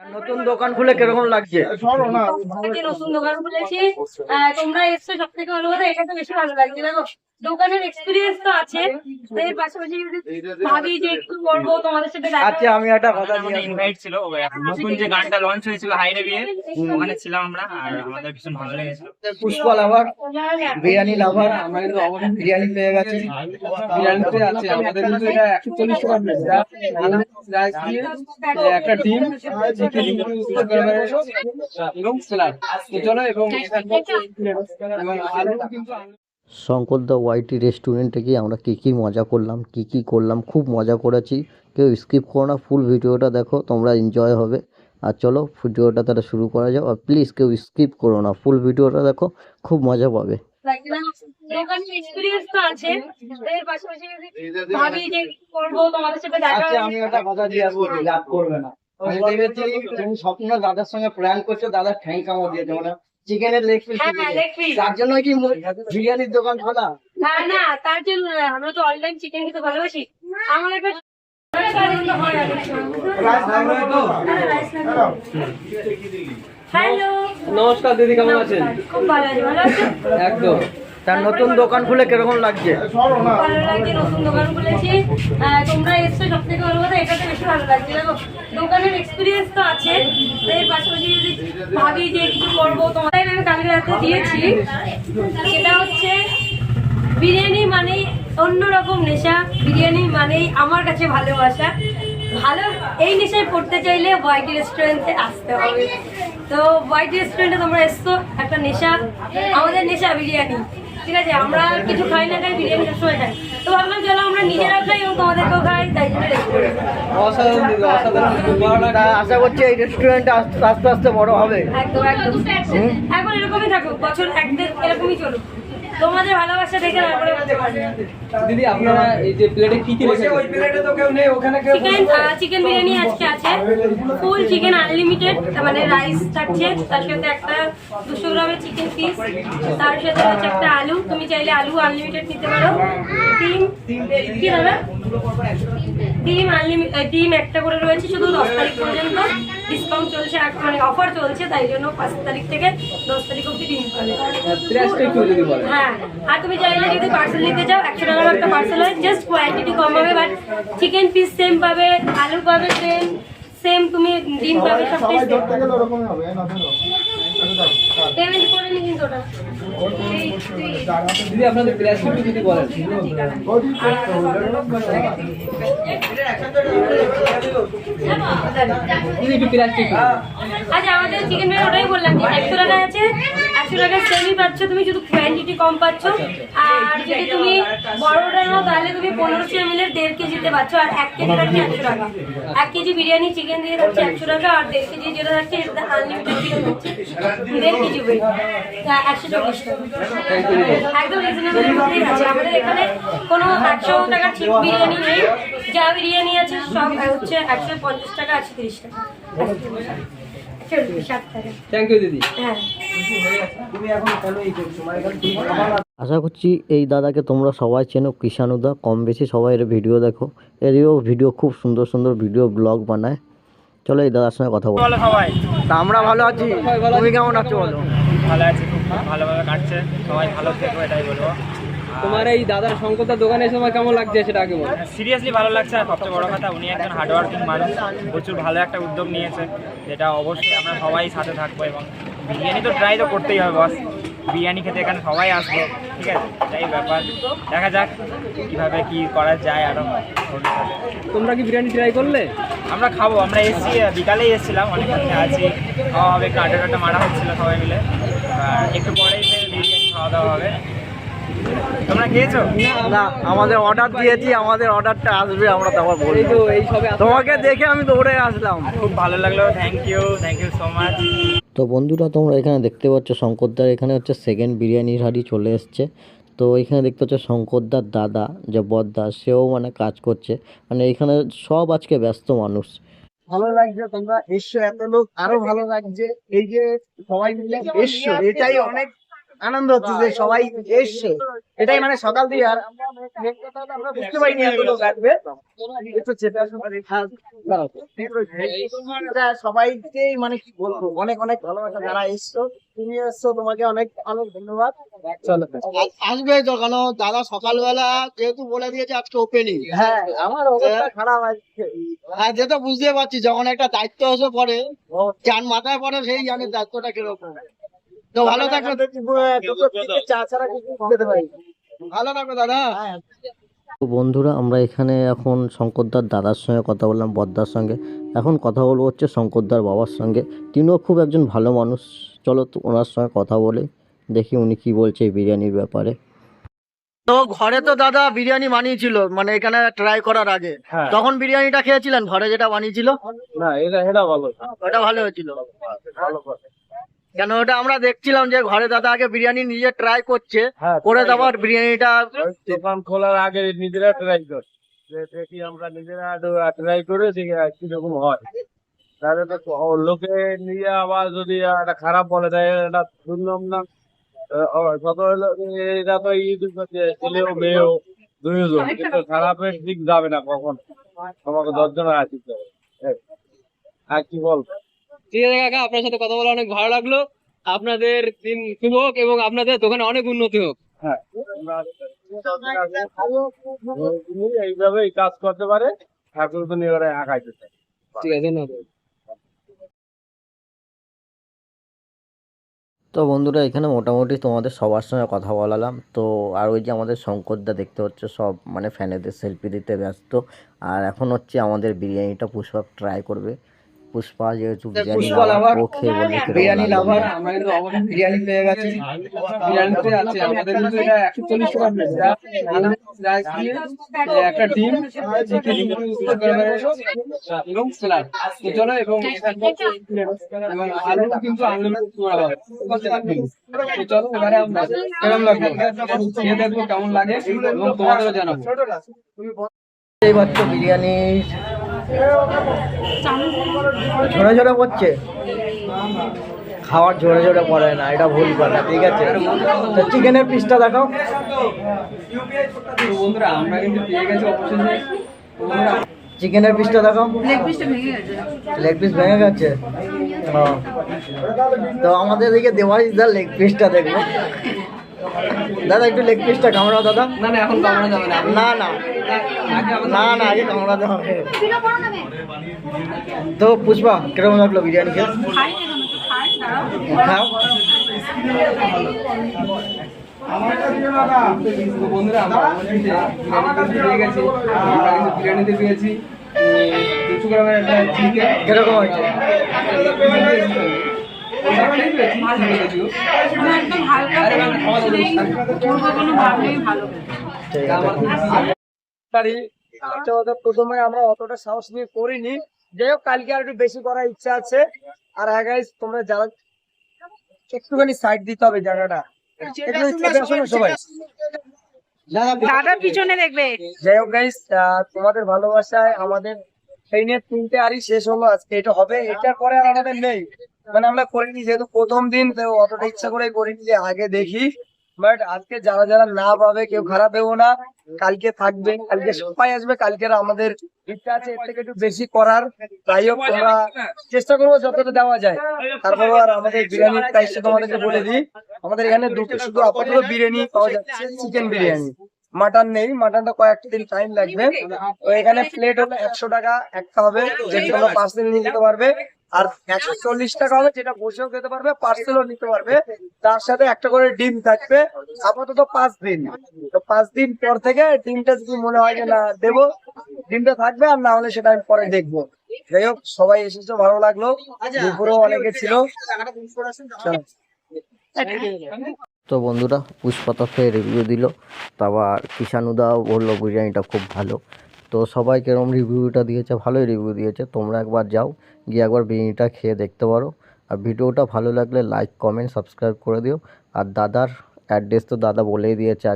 নতুন দোকান খুলে কীরকম লাগছে? নতুন দোকান খুলেছি। আহ, তোমরা এসছো সব থেকে ভালো কথা এটা তো বেশি ভালো লাগছে দেখো দোকানের এক্সপিরিয়েন্স তো আছে। এর পাশাপাশি ভাবি যে একটু করব তোমাদের সাথে আচ্ছা আমি একটা কথা দিয়ে ইনভাইট ছিল নতুন যে গানটা লঞ্চ হয়েছিল হাইরে বিয়ে ওখানে ছিলাম আমরা আর আমাদের ভীষণ ভালো লেগেছিল। পুষ্পা লাভার বিরিয়ানি লাভার আমরা কিন্তু অবশ্যই বিরিয়ানি পেয়ে গেছি। বিরিয়ানিতে আছে আমাদের কিন্তু এটা একশো চল্লিশ টাকা প্লেট দিয়ে একটা ডিম এবং স্যালাড। চলো এবং এবং আলু কিন্তু শঙ্করদা ওয়াইটি রেস্টুরেন্টে গিয়ে আমরা কী কী মজা করলাম, কী কী করলাম, খুব মজা করেছি। কেউ স্কিপ করো না ফুল ভিডিওটা দেখো, তোমরা এনজয় হবে। আর চলো ভিডিওটা তাহলে শুরু করা যাও আর প্লিজ কেউ স্কিপ করো না ফুল ভিডিওটা দেখো, খুব মজা পাবে। আচ্ছা আমি ভেবেছি তুমি দাদার সঙ্গে প্ল্যান করছ, দাদা ঠ্যাং দিয়েছে মানে চিকেনের লেগ পিস হ্যাঁ leg piece। তার জন্য কি বিরিয়ানির দোকান খোলা? না না তার জন্য আমরা তো টাইম চিকেন খেতে ভালোবাসি। আমার একটা হ্যালো নমস্কার দিদি কেমন আছেন? খুব ভালো আছি ভালো আছেন? একদম। তার নতুন দোকান খুলে কীরকম লাগছে? ভালো লাগছে নতুন দোকান খুলেছি। তোমরা এসছো সব থেকে ভালো কথা বেশি ভালো লাগছে। দেখো দোকানের এক্সপিরিয়েন্স তো আছে। এর পাশাপাশি যদি ভাবি যে কিছু করব তোমাদের আমি কালকে রাতে দিয়েছি। সেটা হচ্ছে বিরিয়ানি মানেই অন্যরকম নেশা, বিরিয়ানি মানেই আমার কাছে ভালোবাসা। ভালো, এই নেশায় পড়তে চাইলে হোয়াইট রেস্টুরেন্টে আসতে হবে। তো হোয়াইট রেস্টুরেন্টে তোমরা এসছো, একটা নেশা, আমাদের নেশা বিরিয়ানি। ঠিক আছে আমরা কিছু খাই না খাই বিরিয়ানি সবসময় খাই। তো ভাবলাম চলো আমরা নিজেরা খাই এবং তোমাদেরকেও খাই তাই জন্য আশা করছি এই রেস্টুরেন্ট আস্তে আস্তে বড় হবে। একদম একদম। এখন এরকমই থাকুক বছর একদিন এরকমই চলুক। তোমাদের ভালোবাসা দেখে তারপরে দিদি আপনারা এই যে প্লেটে কি কি রেখেছেন? চিকেন চিকেন বিরিয়ানি আজকে আছে। ফুল চিকেন আনলিমিটেড মানে রাইস থাকছে তার সাথে একটা দুশো গ্রামের চিকেন পিস তার সাথে হচ্ছে একটা আলু। তুমি চাইলে আলু আনলিমিটেড নিতে পারো। ডিম কি দাদা ডিম আনলিমিটেড ডিম একটা করে রয়েছে শুধু দশ তারিখ পর্যন্ত। ডিসকাউন্ট চলছে মানে অফার চলছে তাই জন্য পাঁচ তারিখ থেকে দশ তারিখ অব্দি ডিম পাবে। হ্যাঁ আর তুমি চাইলে যদি পার্সেল নিতে চাও একশো টাকার একটা পার্সেল হয় জাস্ট কোয়ান্টিটি কম হবে বাট চিকেন পিস সেম পাবে আলু পাবে সেম সেম তুমি ডিম পাবে সবটাই সেম পেমেন্ট করে নি কিন্তু ওটা। দিদি আপনাদের প্রাইসটা যদি বলেন দিদি একটু প্রাইসটা আচ্ছা আমাদের চিকেন বিরিয়ানি ওটাই বললাম যে একশো টাকা আছে একশো টাকার সেমই পাচ্ছ তুমি শুধু কোয়ান্টিটি কম পাচ্ছ আর যদি তুমি বড়টা নাও তাহলে তুমি পনেরোশো এম এর দেড় কেজিতে পাচ্ছ আর এক কেজি থাকছে একশো টাকা। এক কেজি বিরিয়ানি চিকেন দিয়ে থাকছে একশো টাকা আর দেড় কেজি যেটা থাকছে সেটা আনলিমিটেড দেড় কেজি ওয়েট একশো চল্লিশ টাকা। একদম রিজনেবলের মধ্যেই আছে। আমাদের এখানে কোনো একশো টাকার ঠিক বিরিয়ানি নেই। যা বিরিয়ানি আছে সব হচ্ছে একশো পঞ্চাশ টাকা একশো তিরিশ টাকা। একশো ষাট টাকা। থ্যাংক ইউ দিদি। আশা করছি এই দাদাকে তোমরা সবাই চেনো কিষানুদা। কম বেশি সবাই এর ভিডিও দেখো। এরও ভিডিও খুব সুন্দর সুন্দর ভিডিও ব্লগ বানায়। চলো এই দাদার সঙ্গে কথা বলো। বলো সবাই। তা আমরা ভালো আছি। তুমি কেমন আছো বলো? ভালো আছি খুব ভালোভাবে কাটছে। সবাই ভালো থেকো এটাই বলব। তোমার এই দাদার শঙ্করদার দোকানে এসে আমার কেমন লাগছে সেটা আগে বলো। সিরিয়াসলি ভালো লাগছে আর সবচেয়ে বড় কথা উনি একজন হার্ডওয়ার্কিং মানুষ প্রচুর ভালো একটা উদ্যোগ নিয়েছে। যেটা অবশ্যই আমরা সবাই সাথে থাকব এবং বিরিয়ানি তো ট্রাই তো করতেই হবে বস বিরিয়ানি খেতে এখানে সবাই আসব ঠিক আছে? এটাই ব্যাপার। দেখা যাক কীভাবে কি করা যায় আরও তোমরা কি বিরিয়ানি ট্রাই করলে? আমরা খাব আমরা এসছি বিকালেই এসেছিলাম অনেকক্ষণ আছি। খাওয়া হবে একটু আড্ডা টাড্ডা মারা হচ্ছিল সবাই মিলে। আর একটু পরেই বিরিয়ানি খাওয়া দাওয়া হবে। তোমরা খেয়েছো? না আমাদের অর্ডার দিয়েছি আমাদের অর্ডারটা আসবে আমরা বলব। তো তোমাকে দেখে আমি দৌড়ে আসলাম। খুব ভালো লাগল thank you thank you so much তো বন্ধুরা, তোমরা এখানে দেখতে পাচ্ছ শঙ্করদার। এখানে হচ্ছে সেকেন্ড বিরিয়ানির হাড়ি চলে এসছে। তো এখানে দেখতে পাচ্ছ শঙ্করদার দাদা, যে বদ্দা, সেও মানে কাজ করছে। মানে এখানে সব আজকে ব্যস্ত মানুষ। ভালো লাগছে, তোমরা এসছো এত লোক। আরও ভালো লাগছে। এই যে সবাই মিলে এসছো, এটাই অনেক আনন্দ হচ্ছে যে সবাই এসছে। এটাই মানে সকাল দিয়ে আর আমরা বুঝতে পারিনি এত লোক আসবে। হ্যাঁ, সবাইকেই মানে কি বলব অনেক অনেক ভালোবাসা যারা এসছো তুমি এসছো তোমাকে অনেক অনেক ধন্যবাদ। চলো আসবে তো কেন দাদা সকালবেলা যেহেতু বলে দিয়েছে আজকে ওপেনিং হ্যাঁ আমার অবস্থা খারাপ আছে হ্যাঁ যেটা বুঝতে পারছি যখন একটা দায়িত্ব এসে পড়ে চান মাথায় পড়ে সেই জানে দায়িত্বটা কীরকম। তো ভালো থাকবে চা ছাড়া কিছু খেতে পারি। ভালো থাকবে দাদা। হ্যাঁ তো বন্ধুরা আমরা এখানে এখন শঙ্করদার দাদার সঙ্গে কথা বললাম বদ্দার সঙ্গে। এখন কথা বলব হচ্ছে শঙ্করদার বাবার সঙ্গে। তিনিও খুব একজন ভালো মানুষ। চলো তো ওনার সঙ্গে কথা বলে দেখি উনি কি বলছে এই বিরিয়ানির ব্যাপারে। তো ঘরে তো দাদা বিরিয়ানি বানিয়েছিল মানে এখানে ট্রাই করার আগে। হ্যাঁ। তখন বিরিয়ানিটা খেয়েছিলেন? ঘরে যেটা বানিয়েছিল? না এটা এটা ভালো। ওটা ভালো হয়েছিল। কেন ওটা আমরা দেখছিলাম যে ঘরে দাদা আগে বিরিয়ানি নিজে ট্রাই করছে হ্যাঁ করে তারপর বিরিয়ানিটা দোকান খোলার আগে নিজেরা ট্রাই কর দেখি আমরা নিজেরা ট্রাই করে দেখি কীরকম হয়। তাহলে তো লোকে নিয়ে আবার যদি একটা খারাপ বলে দেয় এটা শুনলাম না। কত হলো? এটা তো ইউটিউব ছেলেও মেয়েও দুইজন। কিন্তু খারাপের দিক যাবে না কখন। তোমাকে দশজন আছি তো এই, আর কি বল ঠিক আছে কাকা আপনার সাথে কথা বলে অনেক ভালো লাগল। আপনাদের দিন শুভ হোক এবং আপনাদের দোকানে অনেক উন্নতি হোক। হ্যাঁ কাজ করতে পারে ঠাকুর তো নিয়ে আঁকাইতে ঠিক আছে ধন্যবাদ। তো বন্ধুরা এখানে মোটামুটি তোমাদের সবার সঙ্গে কথা বলালাম। তো আর ওই যে আমাদের শঙ্করদা দেখতে হচ্ছে সব মানে ফ্যানেদের সেলফি দিতে ব্যস্ত। আর এখন হচ্ছে আমাদের বিরিয়ানিটা পুষ্পা ট্রাই করবে। পুষ্পা যেহেতু বিরিয়ানি lover, ও খেয়ে বলে বিরিয়ানি। লাভার? আমরা কিন্তু অবশ্যই বিরিয়ানি পেয়ে গেছি। বিরিয়ানিতে আছে আমাদের কিন্তু এটা একশো চল্লিশ টাকা প্লেট রাইস দিয়ে একটা ডিম চিকেন এবং স্যালাড তো চলো এবং এবং আলু কিন্তু আনলিমিটেড করা হবে। চলো এবারে আমরা কেমন লাগল? খেয়ে দেখব কেমন লাগে এবং তোমাদেরও জানাব। এই বাচ্চা বিরিয়ানি ঝরে ঝরে পড়ছে খাওয়ার ঝরে ঝরে পড়ে না এটা ভুল কথা ঠিক আছে? তো চিকেনের পিসটা দেখাও। তো বন্ধুরা আমরা কিন্তু পেয়ে গেছি অবশ্যই চিকেনের পিসটা দেখাও। লেগ পিসটা ভেঙে গেছে। লেগ পিস ভেঙে গেছে? ও। তো আমাদের এদিকে দেওয়ারিস দা লেগ পিসটা দেখব। দাদা একটু লেগ পিসটা কামড়াও দাদা। না না এখন কামড়া যাবে না। না না। না না আগে কামড়াতে হবে। তো পুষ্পা কীরকম লাগল বিরিয়ানি খেয়ে খাও। বন্ধুরা বিরিয়ানিতে পেয়েছি চিকেন কীরকম হয়েছে? প্রথমে আমরা অতটা সাহস নিয়ে করিনি যাই হোক কালকে আর একটু বেশি করার ইচ্ছা আছে আর হ্যাঁ তোমরা যারা একটুখানি সাইড দিতে হবে জায়গাটা সবাই পিছনে দেখবে যাই হোক গাইস তোমাদের ভালোবাসায়, আমাদের সেই নিয়ে তিনটে আরই শেষ হলো, আজকে এটা হবে, এটার পরে আর আমাদের নেই। মানে আমরা করিনি, যেহেতু প্রথম দিন, তো অতটা ইচ্ছা করে করিনি যে আগে দেখি। বাট আজকে যারা যারা না পাবে, কেউ খারাপ ভেবো না। কালকে থাকবে, কালকে সবাই আসবে কালকে আমাদের ইচ্ছা আছে, এর থেকে একটু বেশি করার। যাই হোক তোমরা চেষ্টা করব যতটা দেওয়া যায়। তারপর আর আমাদের বিরিয়ানির প্রাইসটা তোমাদেরকে বলে দিই। আমাদের এখানে দুটো, শুধু আপাতত বিরিয়ানি পাওয়া যাচ্ছে চিকেন বিরিয়ানি। মাটন নেই মাটনটা কয়েকটা দিন টাইম লাগবে। তো এখানে প্লেট হলো একশো টাকা একটা হবে। যেটা তোমরা দিন নিয়ে যেতে পারবে। আর একশো চল্লিশ টাকা হবে যেটা বসেও খেতে পারবে পার্সেলও নিতে পারবে। তার সাথে একটা করে ডিম থাকবে। আপাতত পাঁচ দিন। তো পাঁচ দিন পর থেকে ডিমটা যদি মনে হয় যে না দেবো ডিমটা থাকবে আর না হলে সেটা আমি পরে দেখব। যাই হোক সবাই এসেছে ভালো লাগল। দুপুরেও অনেকে ছিল। তো বন্ধুরা পুষ্পা তো ফের রিভিউ দিল। তারপর কিষানুদাও বলল বিরিয়ানিটা খুব ভালো। তো সবাই কিরম রিভিউটা দিয়েছে? ভালোই রিভিউ দিয়েছে। তোমরা একবার যাও, গিয়ে একবার বিরিয়ানিটা খেয়ে দেখতে পারো। আর ভিডিওটা ভালো লাগলে লাইক কমেন্ট সাবস্ক্রাইব করে দিও। আর দাদার অ্যাড্রেস তো দাদা বলেই দিয়েছে